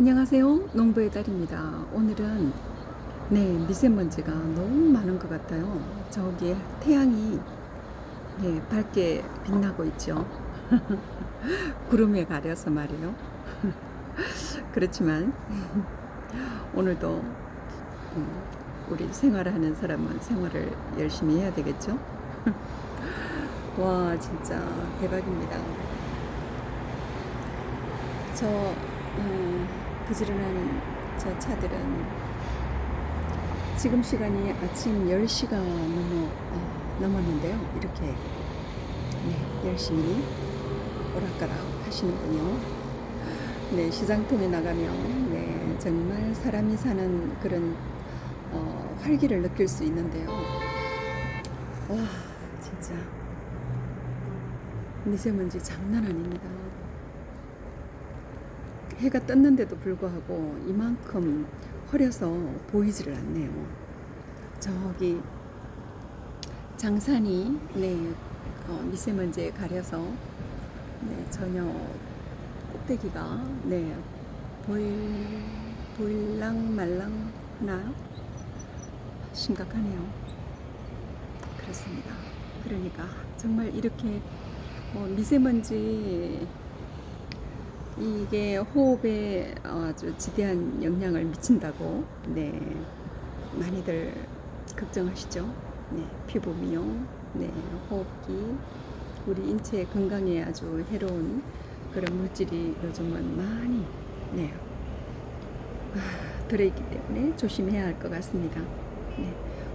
안녕하세요. 농부의 딸입니다. 오늘은 네 미세먼지가 너무 많은 것 같아요. 저기에 태양이 예, 밝게 빛나고 있죠. 구름에 가려서 말이에요. 그렇지만 오늘도 음, 우리 생활하는 사람은 생활을 열심히 해야 되겠죠. 와 진짜 대박입니다. 저 음, 부지런한 저 차들은 지금 시간이 아침 10시가 넘어, 어, 넘었는데요. 이렇게 네, 열심히 오락가락 하시는군요. 네, 시장통에 나가면 네, 정말 사람이 사는 그런 어, 활기를 느낄 수 있는데요. 와, 진짜 미세먼지 장난 아닙니다. 해가 떴는데도 불구하고 이만큼 흐려서 보이지를 않네요. 저기 장산이 네, 어, 미세먼지에 가려서 네, 전혀 꼭대기가 네, 보일 보일랑 말랑 하나요? 심각하네요. 그렇습니다. 그러니까 정말 이렇게 어, 미세먼지 이게 호흡에 아주 지대한 영향을 미친다고 네 많이들 걱정하시죠. 네 피부 미용, 네 호흡기 우리 인체 건강에 아주 해로운 그런 물질이 요즘은 많이 네 아, 들어있기 때문에 조심해야 할 것 같습니다. 네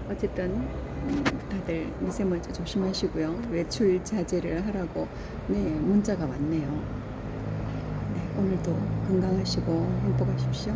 어쨌든 음, 다들 미세먼지 조심하시고요. 외출 자제를 하라고 네 문자가 왔네요. 네, 오늘도 건강하시고 행복하십시오.